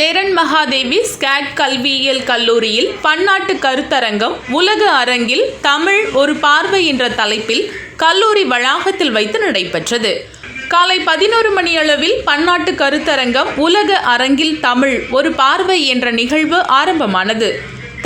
Cheran Mahadevi skate கல்வியியல் கல்லூரியில் பன்னாட்டு கருத்தரங்கம் உலக அரங்கில் தமிழ் ஒரு பார்வை என்ற தலைப்பில் கல்லூரி வளாகத்தில் வைத்து நடைபெற்றது. காலை பதினோரு மணியளவில் பன்னாட்டு கருத்தரங்கம் உலக அரங்கில் தமிழ் ஒரு பார்வை என்ற நிகழ்வு ஆரம்பமானது.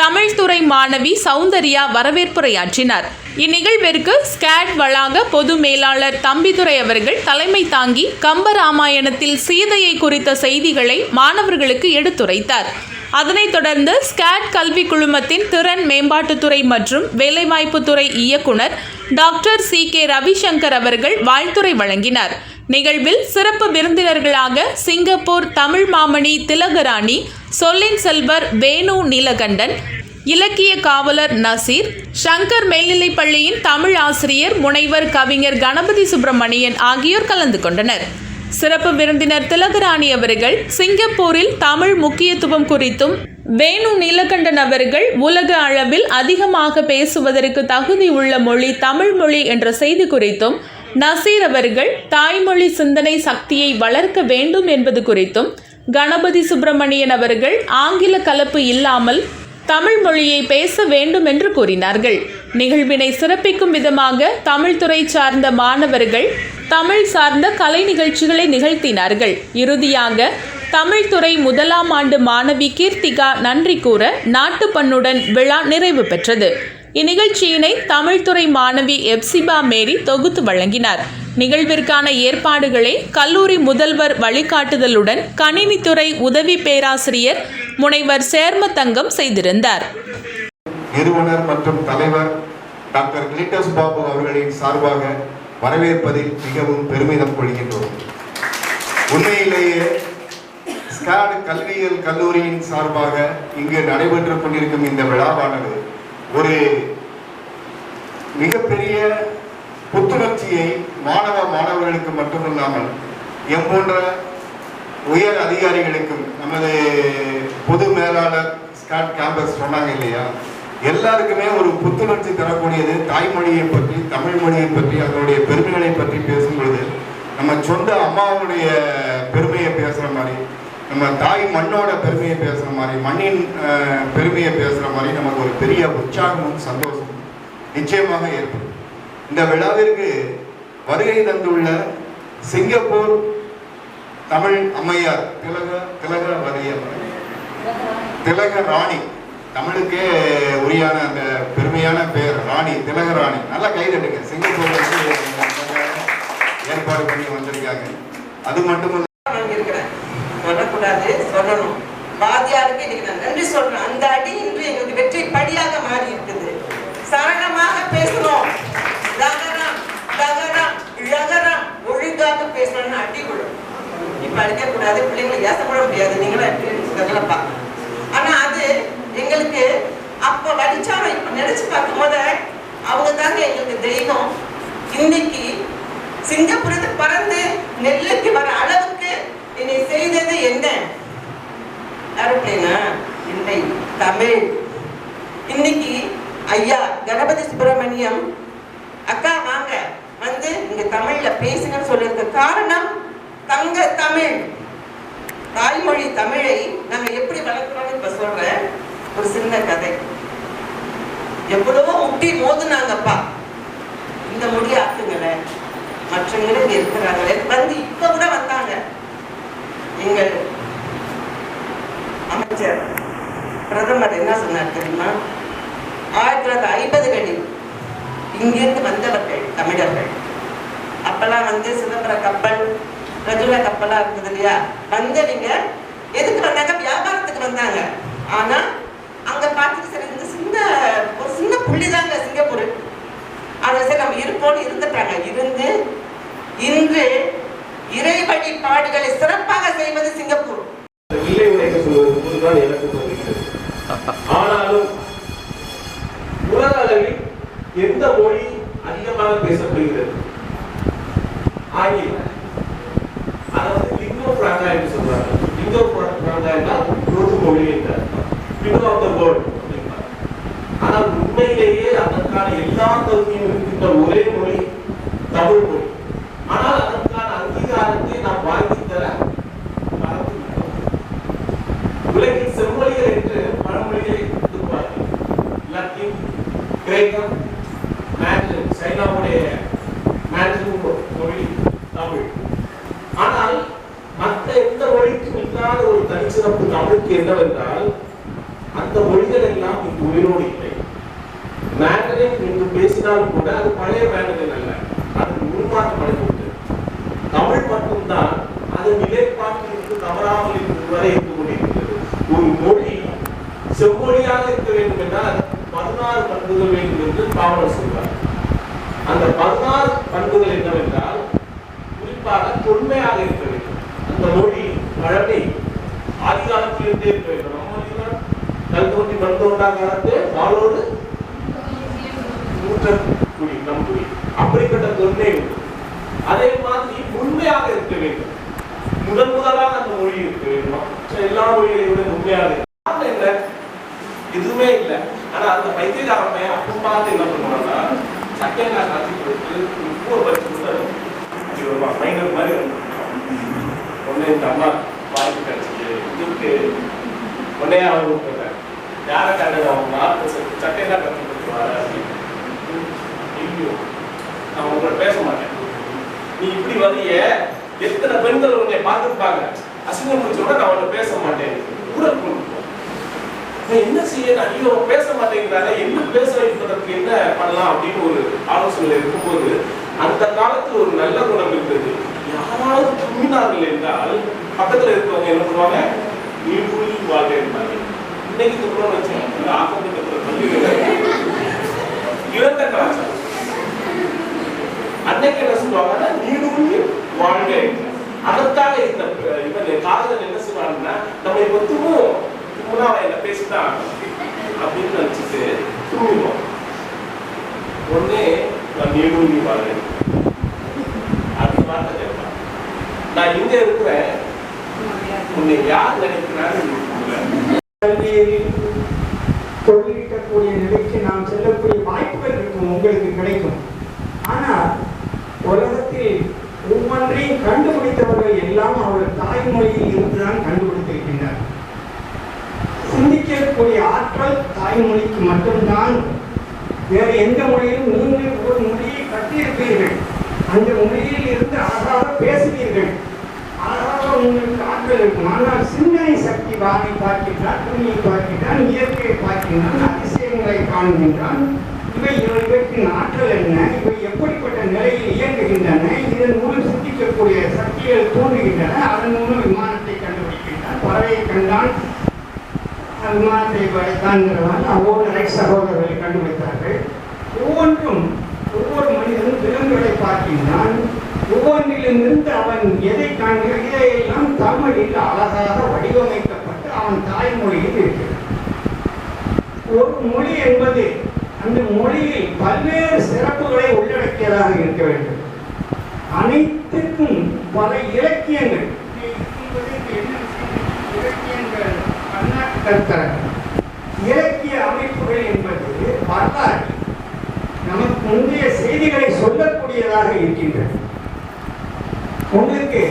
தமிழ்துறை மாணவி சௌந்தர்யா வரவேற்புரையாற்றினார். இந்நிகழ்விற்கு ஸ்கேட் வளாக பொது மேலாளர் தம்பிதுரை அவர்கள் தலைமை தாங்கி கம்பராமாயணத்தில் சீதையை குறித்த செய்திகளை மாணவர்களுக்கு எடுத்துரைத்தார். அதனைத் தொடர்ந்து ஸ்கேட் கல்வி குழுமத்தின் திறன் மேம்பாட்டுத்துறை மற்றும் வேலைவாய்ப்புத்துறை இயக்குனர் டாக்டர் சி கே ரவிசங்கர் அவர்கள் வாழ்த்துறை வழங்கினார். நிகழ்வில் சிறப்பு விருந்தினர்களாக சிங்கப்பூர் தமிழ் மாமணி திலகராணி சொல்லின் செல்வர் வேணு நீலகண்டன் இலக்கிய காவலர் நசீர் சங்கர் மேல்நிலைப்பள்ளியின் தமிழ் ஆசிரியர் முனைவர் கவிஞர் கணபதி சுப்பிரமணியன் ஆகியோர் கலந்து கொண்டனர். சிறப்பு விருந்தினர் திலகராணி அவர்கள் சிங்கப்பூரில் தமிழ் முக்கியத்துவம் குறித்தும் வேணு நீலகண்டன் அவர்கள் உலக அளவில் அதிகமாக பேசுவதற்கு தகுதி உள்ள மொழி தமிழ் மொழி என்ற செய்தி குறித்தும் நசீர் அவர்கள் தாய்மொழி சிந்தனை சக்தியை வளர்க்க வேண்டும் என்பது குறித்தும் கணபதி சுப்பிரமணியன் அவர்கள் ஆங்கில கலப்பு இல்லாமல் தமிழ் மொழியை பேச வேண்டும் என்று கூறினார்கள். நிகழ்வினை சிறப்பிக்கும் விதமாக தமிழ்துறை சார்ந்த மாணவர்கள் தமிழ் சார்ந்த கலை நிகழ்ச்சிகளை நிகழ்த்தினார்கள். இறுதியாக தமிழ்துறை முதலாம் ஆண்டு மாணவி கீர்த்திகா நன்றி கூற நாட்டுப்பண்ணுடன் விழா நிறைவு பெற்றது. இந்நிகழ்ச்சியினை தமிழ்துறை மாணவி எப்சிபா மேரி தொகுத்து வழங்கினார். நிகழ்விற்கான ஏற்பாடுகளை கல்லூரி முதல்வர் வழிகாட்டுதலுடன் கணினித்துறை உதவி பேராசிரியர் முனைவர் சேர்மத்தங்கம் செய்திருந்தார். நிறுவனர் மற்றும் தலைவர் டாக்டர் கிளிட்டஸ் பாபு அவர்களின் சார்பாக வரவேற்பதில் மிகவும் பெருமிதம் கொள்கின்றோம். உண்மையிலேயே ஸ்காட் கல்வியியல் கல்லூரியின் சார்பாக இங்கு நடைபெற்று கொண்டிருக்கும் இந்த விழாவானது ஒரு மிகப்பெரிய புத்துணர்ச்சியை மாணவ மாணவர்களுக்கு மட்டுமில்லாமல் எம் போன்ற உயர் அதிகாரிகளுக்கும் நமது பொது மேலாளர் ஸ்காட் கேம்பஸ் சொன்னாங்க இல்லையா? எல்லாருக்குமே ஒரு புத்துணர்ச்சி தரக்கூடியது தாய்மொழியை பற்றி தமிழ் மொழியை பற்றி அதனுடைய பெருமைகளை பற்றி பேசும்பொழுது நம்ம சொந்த அம்மாவுடைய பெருமையை பேசுகிற மாதிரி நம்ம தாய் மண்ணோட பெருமையை பேசுகிற மாதிரி மண்ணின் பெருமையை பேசுகிற மாதிரி நமக்கு ஒரு பெரிய உற்சாகமும் சந்தோஷமும் நிச்சயமாக ஏற்படும். இந்த விழாவிற்கு வருகை தந்துள்ள சிங்கப்பூர் தமிழ் அம்மையார் திலக திலக வரையர் திலக ராணி. தமிழுக்கே உரியான அந்த பெருமையான பெயர் ராணி திலக ராணி. நல்லா கை தட்டுங்க. சிங்கப்பூர்ல ஏற்பாடு பண்ணி வந்திருக்காங்க. அது மட்டும் படிக்க கூடாது பிள்ளைங்களை ஏசப்பட முடியாது. நீங்களும் தகலப்பா ஆனா அது எங்களுக்கு அப்ப வடிச்சாலும் இப்ப நினைச்சு பார்க்கும்போது அவங்க தாங்க எங்களுக்கு தெய்வம். இன்னைக்கு சிங்கப்பூரத்து பறந்து நெல்லுக்கு வர அளவுக்கு என்னை செய்தது என்ன? ஏரோப்ளேனா? இல்லை தமிழ். இன்னைக்கு ஐயா கணபதி சுப்பிரமணியம் அக்கா வாங்க வந்து இங்க தமிழ்ல பேசுங்கன்னு சொல்லியிருக்க காரணம் தங்க தமிழ் தாய்மொழி தமிழை நாங்க எப்படி வளர்க்கிறோம்னு இப்ப சொல்றேன் ஒரு சின்ன கதை. எவ்வளவோ முட்டி மோதுனாங்கப்பா. இந்த மொழி ஆக்குங்களேன் மற்றவங்களும் இங்க இருக்கிறாங்களே வந்து இப்ப கூட வந்தாங்க. எங்கள் அமைச்சர் பிரதமர் என்ன சொன்னார் தெரியுமா? ஆயிரத்தி தொள்ளாயிரத்தி ஐம்பதுகளில் இங்கிருந்து வந்தவர்கள் தமிழர்கள். அப்பெல்லாம் வந்து சிதம்பர கப்பல் ரஜுலா கப்பலா இருந்தது இல்லையா? வந்தவங்க எதுக்கு வந்தாங்க? வியாபாரத்துக்கு வந்தாங்க. ஆனா அங்க பார்த்துட்டு சரி இந்த சின்ன ஒரு சின்ன புள்ளி தாங்க சிங்கப்பூர். அதை சரி நம்ம இருப்போம்னு இருந்துட்டாங்க. இருந்து இன்று இறை வழிபாடுகளை சிறப்பாக செய்வது சிங்கப்பூர். இல்லை உரைக்க சொல்வது போதுதான் எனக்கு தோன்றுகிறது ஆனாலும் உலக அளவில் எந்த மொழி அதிகமாக பேசப்படுகிறது? ஆங்கிலம். அதை வந்து லிங்கோ பிராங்கா சொல்றாங்க. லிங்கோ பிராங்கா என்றால் பொது மொழி ஆஃப் த வேர்ல்ட் ஆனால் உண்மையிலேயே அதற்கான எல்லா தகுதியும் இருக்கின்ற ஒரே மொழி தமிழ் மொழி ஆனால் அதற்கான அங்கீகாரத்தை நாம் வாங்கி தர மறந்து விட்டோம். உலகில் செம்மொழிகள் என்று பழமொழிகளை கொடுப்பார்கள் லத்தீன் கிரேக்கம் மேண்ட்ரின் சைனாவுடைய மேண்ட்ரின் மொழி தமிழ் ஆனால் மற்ற எந்த மொழிக்கும் இல்லாத ஒரு தனிச்சிறப்பு தமிழுக்கு என்னவென்றால் அந்த மொழிகள் எல்லாம் இங்கு உயிரோடு இல்லை மேண்டரின் இன்று பேசினால் கூட அது பழைய மேண்டரின் அல்ல அது உருமாற்றமடைந்துவிட்டது தமிழ் மட்டும்தான் அது நிலைப்பாட்டில் இருந்து தவறாமல் இருந்து வரை இருந்து கொண்டிருக்கிறது. ஒரு மொழி செம்மொழியாக இருக்க வேண்டும் என்றால் பதினாறு பண்புகள் வேண்டும் என்று பாவலர் சொல்வார். அந்த பதினாறு பண்புகள் என்னவென்றால் குறிப்பாக தொன்மையாக இருக்க வேண்டும். அந்த மொழி பழமை ஆதிகாலத்திலிருந்தே இருக்க வேண்டும். நம்ம மொழிதான் கல் மண் தோன்றா காலத்து வாளோடு ஊற்றக்குடி நம் குடி அப்படிப்பட்ட தொன்மை உண்டு அதே மாதிரி உண்மையாக இருக்க வேண்டும் முதன் முதலாக அந்த மொழி இருக்க வேண்டும் மற்ற எல்லா மொழிகளை விட உண்மையாக இருக்க காரணம் என்ன எதுவுமே இல்லை ஆனா அந்த பைத்தியக்காரன் பையன் அப்போ பார்த்து என்ன பண்ணுவான்னா சட்டையெல்லாம் காட்சி கொடுத்து உப்பு வச்சு கொடுத்தாலும் அப்படி வருவா பயங்கர மாதிரி வந்து உடனே இந்த அம்மா வாய்ப்பு கிடைச்சிது இதுக்கு உடனே அவங்க கூப்பிட்டாங்க யாரை கண்டது அவங்க மார்க்கு சட்டையெல்லாம் கற்றுக் கொடுத்துருவாரு அப்படின்னு ஐயோ நான் உங்களை பேச மாட்டேன். நீ இப்படி வரைய எத்தனை பெண்கள் உன்னை பார்த்துருப்பாங்க? அசிங்கம் முடிச்சோட நான் உன்னை பேச மாட்டேன். கூட கொண்டு போ. என்ன செய்ய ஐயோ பேச மாட்டேங்கிறாரு என்ன பேச வைப்பதற்கு என்ன பண்ணலாம் அப்படின்னு ஒரு ஆலோசனை இருக்கும்போது அந்த காலத்தில் ஒரு நல்ல குணம் இருந்தது. யாராவது தும்மினார்கள் என்றால் பக்கத்துல இருக்கவங்க என்ன பண்ணுவாங்க? நீ புரிஞ்சு வாழ்க இருந்தாங்க இன்னைக்கு துப்புறம் வச்சு ஆக்கப்பட்ட பள்ளி இழந்த கலாச்சாரம் அன்னைக்கு என்ன சொல்லுவாங்கன்னா நீடுள்ளி வாழ்க அதற்காக இந்த இவன் காதலன் என்ன சொல்லுவாங்கன்னா நம்ம இப்ப தும்முவோம் தும்முனா அவன் என்ன பேசிட்டான் அப்படின்னு நினைச்சிட்டு தும்மிடுவோம் உடனே நான் நீடுள்ளி வாழ்க அப்படி வார்த்தை கேட்பான் நான் இங்க இருக்கிறேன். உன்னை யார் நினைக்கிறான்னு கொள்ளிட்டக்கூடிய நிலைக்கு நாம் செல்லக்கூடிய வாய்ப்புகள் இருக்கும் உங்களுக்கு கிடைக்கும். ஆனால் உலகத்தில் ஒவ்வொன்றையும் கண்டுபிடித்தவர்கள் எல்லாம் அவர்கள் தாய்மொழியில் இருந்துதான் கண்டுபிடித்திருக்கின்றனர். சிந்திக்கக்கூடிய ஆற்றல் தாய்மொழிக்கு மட்டும்தான். வேறு எந்த மொழியிலும் நீங்கள் ஒரு மொழியை கட்டியிருப்பீர்கள். அந்த மொழியில் இருந்து அழகாக பேசுவீர்கள். உங்களுக்கு ஆற்றல் இருக்கும் ஆனால் சிந்தனை சக்தி வானை பார்க்கின்றான் துணியை பார்க்கின்றான் இயற்கையை பார்க்கின்றான் அதிசயங்களை காண்கின்றான். இவை இவற்றின் ஆற்றல் என்ன? இவை எப்படிப்பட்ட நிலையில் இயங்குகின்றன? இதன் மூலம் சிந்திக்கக்கூடிய சக்திகள் தோன்றுகின்றன. அதன் மூலம் விமானத்தை கண்டுபிடிக்கின்றான். பறவையை கண்டான். விமானத்தை படைத்தான்கிறவாறு அவ்வளவு சகோதரர்களை கண்டுபிடித்தார்கள். ஒவ்வொன்றும் ஒவ்வொரு மனிதனும் விலங்குகளை பார்க்கின்றான். ஒவ்வொன்றிலிருந்து அவன் எதை காண்கிறான்? இதையெல்லாம் தமிழில் அழகாக வடிவமைக்கப்பட்டு அவன் தாய்மொழியில் இருக்கிறது ஒரு மொழி என்பது அந்த மொழியில் பல்வேறு சிறப்புகளை உள்ளடக்கியதாக இருக்க வேண்டும். அனைத்துக்கும் பல இலக்கியங்கள். இலக்கியங்கள் இலக்கிய அமைப்புகள் என்பது வரலாறு. நமக்கு முந்தைய செய்திகளை சொல்லக்கூடியதாக இருக்கின்றது உங்களுக்கு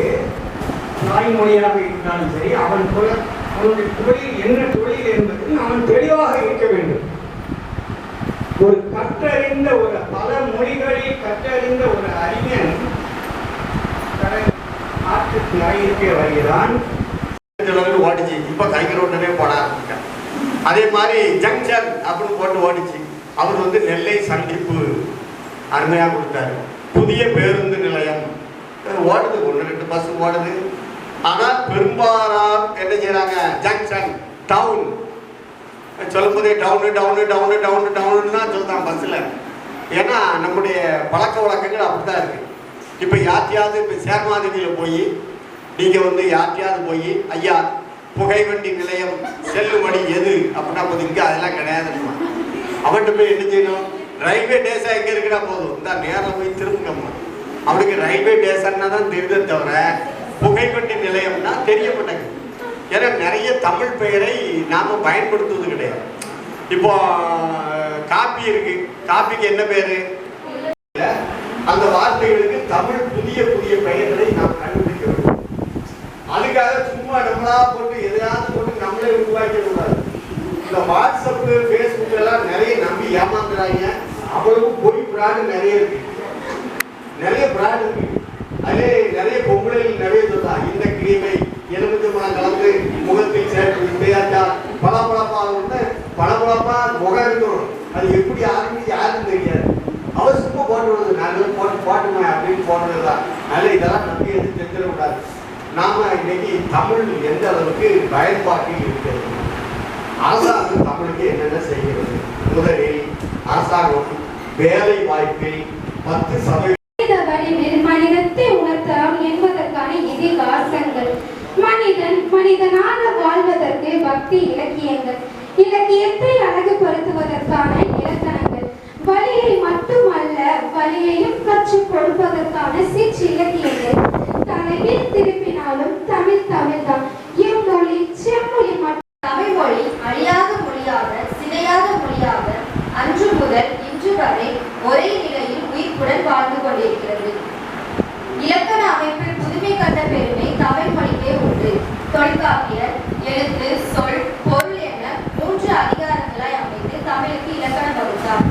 தாய்மொழியாக இருந்தாலும் சரி அவன் தொழில் அவனுடைய தொழில் என்ன தொழில் என்பது அவன் தெளிவாக இருக்க வேண்டும். ஒரு கற்றறிந்த ஒரு பல மொழிகளில் கற்றறிந்த ஒரு அறிஞன் கடல் ஆற்றுக்கு அருகே வருகிறான். அளவில் ஓடிச்சு. இப்போ கைக்கு ரோட்டவே போட ஆரம்பிச்சான் அதே மாதிரி ஜங்ஷன் அப்படின்னு போட்டு ஓடிச்சு. அவர் வந்து நெல்லை சந்திப்பு அருமையாக கொடுத்தாரு. புதிய பேருந்து ஓடுது ஒன்று ரெண்டு பஸ் ஓடுது. ஆனால் பெரும்பாலார் என்ன செய்கிறாங்க ஜங்ஷன் டவுன் சொல்லும் போதே டவுனு டவுனு டவுனு டவுனு டவுன்னு தான் சொல்லுதான் பஸ்ஸில் ஏன்னா நம்முடைய பழக்க வழக்கங்கள் அப்படி தான் இருக்குது இப்போ யார்ட்டையாவது இப்போ சேர்மாதேவியில் போய் நீங்கள் வந்து யார்ட்டையாவது போய் ஐயா புகைவண்டி நிலையம் செல்லுபடி எது? அப்படின்னா போது இங்கே அதெல்லாம் கிடையாதுன்னு அவன்கிட்ட போய் என்ன செய்யணும்? ரயில்வே டேஸாக எங்கே இருக்குன்னா போதும். இந்த நேரம் போய் திரும்புங்கம்மா. அவனுக்கு ரயில்வே ஸ்டேஷன்னா தான் தெரியுதே தவிர புகைப்பட்டி நிலையம்னா தெரிய மாட்டேங்குது. ஏன்னா நிறைய தமிழ் பெயரை நாம் பயன்படுத்துவது கிடையாது. இப்போ காப்பி இருக்கு. காப்பிக்கு என்ன பேரு? அந்த வார்த்தைகளுக்கு தமிழ் புதிய புதிய பெயர்களை நாம் கண்டுபிடிக்க அதுக்காக சும்மா நம்மளா போட்டு எதையாவது போட்டு நம்மளே உருவாக்க கூடாது. இந்த வாட்ஸ்அப்பு ஃபேஸ்புக்ல எல்லாம் நிறைய நம்பி ஏமாந்துறாங்க அவ்வளவு பொய் புறான்னு நிறைய இருக்கு. நிறைய பிராண்ட் இருக்கு. அதே நிறைய பொங்கலில் நிறைய சொல்லா இந்த கிரீமை எலுமிச்சம்பழம் கலந்து முகத்தில் சேர்த்து இப்படியாச்சா பளபளப்பாக வந்து பளபளப்பா முகம் இருக்கணும் அது எப்படி ஆரம்பி யாருக்கும் தெரியாது. அவர் சும்மா போட்டு விடுறது நல்லது போட்டு போட்டுமே அப்படின்னு போடுறதுதான் அதனால இதெல்லாம் நம்பி எதுவும் தெரிஞ்சிடக்கூடாது நாம இன்னைக்கு தமிழ் எந்த அளவுக்கு பயன்பாட்டில் இருக்கிறது? அரசாங்கம் தமிழுக்கு என்னென்ன செய்கிறது? முதலில் அரசாங்கம் வேலை வாய்ப்பில் பத்து சதவீதம் வசங்கள் மனிதன் மனிதனாக வாழ்வதற்கு பக்தி இலக்கியங்கள். இலக்கியத்தை அழகுபடுத்துவதற்கான இலக்கணங்கள். வழியை மட்டுமல்ல வழியையும் கற்றுக் கொடுப்பதற்கான சிற்றிலக்கியங்கள் தலையில் திருப்பினாலும் தமிழ் தமிழ்தான். இம்மொழி செம்மொழி மட்டும். தமிழ் மொழி அழியாத மொழியாக சிதையாத மொழியாக அன்று முதல் இன்று வரை ஒரே நிலையில் உயிர்ப்புடன் வாழ்ந்து கொண்டிருக்கிறது. இலக்கண அமைப்பில் புதுமை கண்ட பெருமை தமிழ் மொழியே உண்டு. தொல்காப்பியர் எழுத்து சொல் பொருள் என மூன்று அதிகாரங்களாய் அமைத்து தமிழுக்கு இலக்கணம் வகுத்தார்.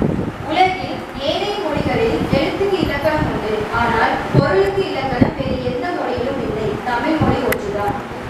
உலகில் ஏழை மொழிகளில் எழுத்துக்கு இலக்கணம் உண்டு. ஆனால் பொருளுக்கு இலக்கணம்